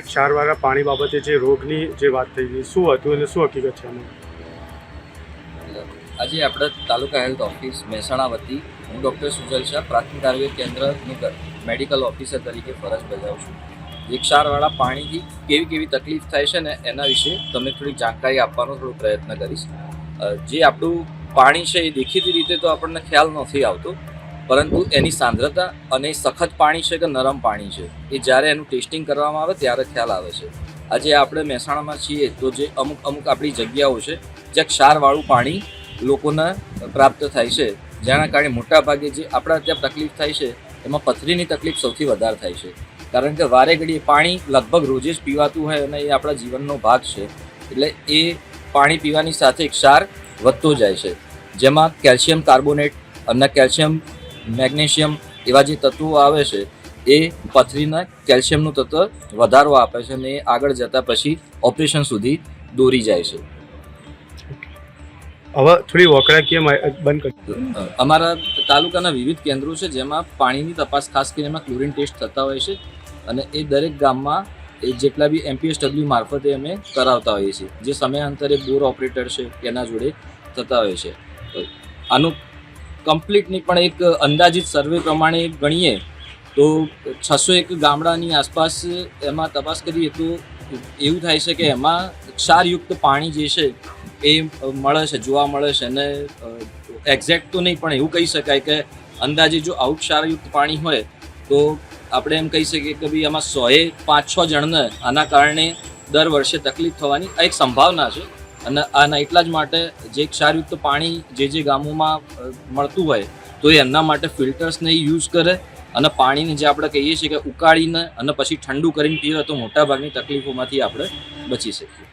ક્ષારવાળા પાણી બાબતે જે રોગની જે વાત થઈ હતી શું હતું અને શું હકીકત છે આજે આપણે તાલુકા હેલ્થ ઓફિસ મહેસાણા વતી હું ડૉક્ટર સુજલ શાહ, પ્રાથમિક આરોગ્ય કેન્દ્રનું મેડિકલ ઓફિસર તરીકે ફરજ બજાવું છું. જે ક્ષારવાળા પાણીથી કેવી કેવી તકલીફ થાય છે ને એના વિશે તમને થોડી જાણકારી આપવાનો થોડો પ્રયત્ન કરીશ. જે આપણું પાણી છે એ દેખીતી રીતે તો આપણને ખ્યાલ નથી આવતો પરંતુ એની સાંદ્રતા અને સખત પાણી છે કે નરમ પાણી છે, એ જ્યારે એનું ટેસ્ટિંગ કરવામાં આવે ત્યારે ખ્યાલ આવે છે. આજે આપણે મહેસાણામાં છીએ તો જે અમુક અમુક આપણી જગ્યાઓ છે, જ્યાં ક્ષારવાળું પાણી લોકોને પ્રાપ્ત થાય છે, જેના કારણે મોટાભાગે જે આપણા ત્યાં તકલીફ થાય છે, એમાં પથરીની તકલીફ સૌથી વધારે થાય છે. કારણ કે વારે ઘડીએ પાણી લગભગ રોજે જ પીવાતું હોય અને એ આપણા જીવનનો ભાગ છે, એટલે એ પાણી પીવાની સાથે ક્ષાર વધતો જાય છે. જેમાં કેલ્શિયમ કાર્બોનેટ અને કેલ્શિયમ મેગ્નેશિયમ એવા જે તત્વો આવે છે એ પથરીના કેલ્શિયમનું તત્વ વધારો આપે છે અને એ આગળ જતાં પછી ઓપરેશન સુધી દોરી જાય છે. હવે થોડી બંધ કરી અમારા તાલુકાના વિવિધ કેન્દ્રો છે જેમાં પાણીની તપાસ ખાસ કરીને એમાં ક્લોરીન ટેસ્ટ થતા હોય છે અને એ દરેક ગામમાં એ જેટલા બી એમપીએસડબલ્યુ મારફતે અમે કરાવતા હોઈએ છીએ જે સમયાંતરે બોર ઓપરેટર છે એના જોડે થતા હોય છે. તો આનું કમ્પ્લીટની પણ એક અંદાજિત સર્વે પ્રમાણે ગણીએ, તો છસો એક ગામડાની આસપાસ એમાં તપાસ કરીએ તો એવું થાય છે કે એમાં ક્ષારયુક્ત પાણી જે છે એ મળે છે, જોવા મળે છે. અને એક્ઝેક્ટ તો નહીં, પણ એવું કહી શકાય કે અંદાજે જો આવું ક્ષારયુક્ત પાણી હોય, તો આપણે એમ કહી શકીએ કે ભાઈ આમાં સોએ પાંચ છ જણને આના કારણે દર વર્ષે તકલીફ થવાની આ એક સંભાવના છે. અને આના એટલા જ માટે જે ક્ષારયુક્ત પાણી જે જે ગામોમાં મળતું હોય, તો એ એમના માટે ફિલ્ટર્સને યુઝ કરે અને પાણીને જે આપણે કહીએ છીએ કે ઉકાળીને અને પછી ઠંડુ કરીને પીવે તો મોટાભાગની તકલીફોમાંથી આપણે બચી શકીએ.